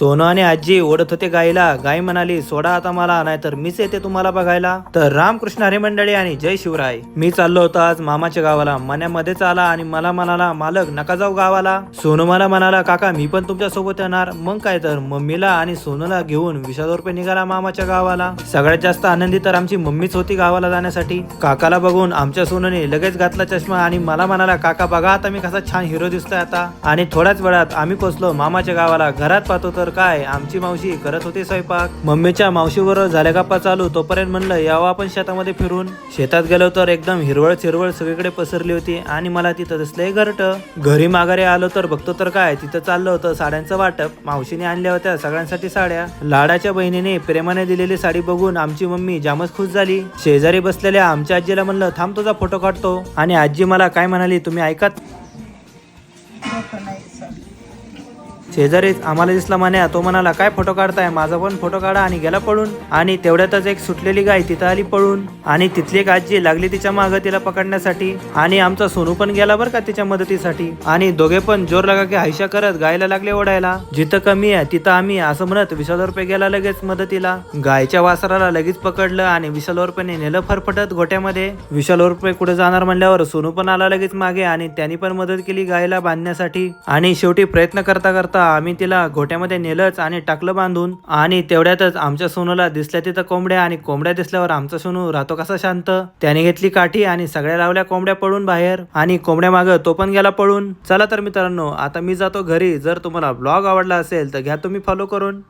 सोनू आणि आजी ओढत होते गाईला. गाई म्हणाली सोडा आता मला नाहीतर मीच येते तुम्हाला बघायला. तर रामकृष्ण हरे मंडळी आणि जय शिवराय. मी चाललो होतो आज मामाच्या गावाला. मण्यामध्येच आला आणि मला म्हणाला मालक नका जाऊ गावाला. सोनू मला म्हणाला काका मी पण तुमच्यासोबत येणार. मग काय तर मम्मीला आणि सोनूला घेऊन वीस हजार रुपये निघाला मामाच्या गावाला. सगळ्यात जास्त आनंदी तर आमची मम्मीच होती गावाला जाण्यासाठी. काकाला बघून आमच्या सोनूने लगेच घातला चष्मा आणि मला म्हणाला काका बघा आता मी कसा छान हिरो दिसतोय आता. आणि थोड्याच वेळात आम्ही पोचलो मामाच्या गावाला. घरात पाहतो तर काय? आमची मावशी करत होती स्वयंपाक. मम्मीच्या मावशीबरोबर झाल्या गप्पा चालू. तोपर्यंत म्हणलं यावं आपण शेतामध्ये फिरून. शेतात गेलो तर एकदम हिरवळ चिरवळ सगळीकडे पसरली होती आणि मला तिथं दिसलंय घरट. घरी माघारी आलो तर बघतो तर काय? तिथं चाललं होतं साड्यांचं वाटप. मावशीने आणल्या होत्या सगळ्यांसाठी साड्या. लाडाच्या बहिणीने प्रेमाने दिलेली साडी बघून आमची मम्मी जामच खुश झाली. शेजारी बसलेल्या आमच्या आजीला म्हणलं थांब तुझा फोटो काढतो. आणि आजी मला काय म्हणाली तुम्ही ऐकत शेजारीच आम्हाला दिसला म्हण्या तो म्हणाला काय फोटो काढताय? माझा पण फोटो काढा आणि गेला पळून. आणि तेवढ्यातच एक सुटलेली गाय तिथं आली पळून. आणि तिथली एक आजी लागली तिच्या मागं तिला पकडण्यासाठी. आणि आमचा सोनू पण गेला बरं का तिच्या मदतीसाठी. आणि दोघे पण जोर लागा की हायशा करत गायला लागले ओढायला. जिथं कमी आहे तिथं आम्ही असं म्हणत वीस हजार रुपये गेला लगेच मदतीला. गायच्या वासराला लगेच पकडलं आणि विशाल रुपये नेलं फरफटत गोट्यामध्ये. विशाल रुपये कुठे जाणार म्हणल्यावर सोनू पण आला लगेच मागे आणि त्यांनी पण मदत केली गायला बांधण्यासाठी. आणि शेवटी प्रयत्न करता करता आम्ही तिला घोट्यामध्ये नेलंच आणि टाकलं बांधून. आणि तेवढ्यातच आमच्या सोनूला दिसल्या तिथं कोंबड्या आणि कोंबड्या दिसल्यावर आमचा सोनू राहतो कसा शांत. त्याने घेतली काठी आणि सगळ्या लावल्या कोंबड्या पळून बाहेर. आणि कोंबड्या मागं तो पण गेला पळून. चला तर मित्रांनो आता मी जातो घरी. जर तुम्हाला ब्लॉग आवडला असेल तर घ्या तुम्ही फॉलो करून.